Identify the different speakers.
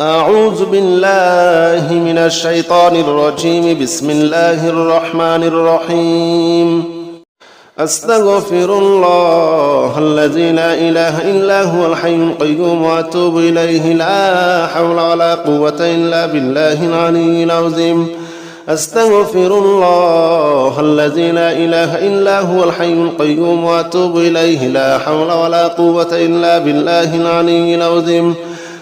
Speaker 1: أعوذ بالله من الشيطان الرجيم. بسم الله الرحمن الرحيم. أستغفر الله الذي لا إله إلا هو الحي القيوم وأتوب إليه. لا حول ولا قوة إلا بالله العلي العظيم. أستغفر الله الذي لا إله إلا هو الحي القيوم وأتوب إليه. لا حول ولا قوة إلا بالله العلي العظيم.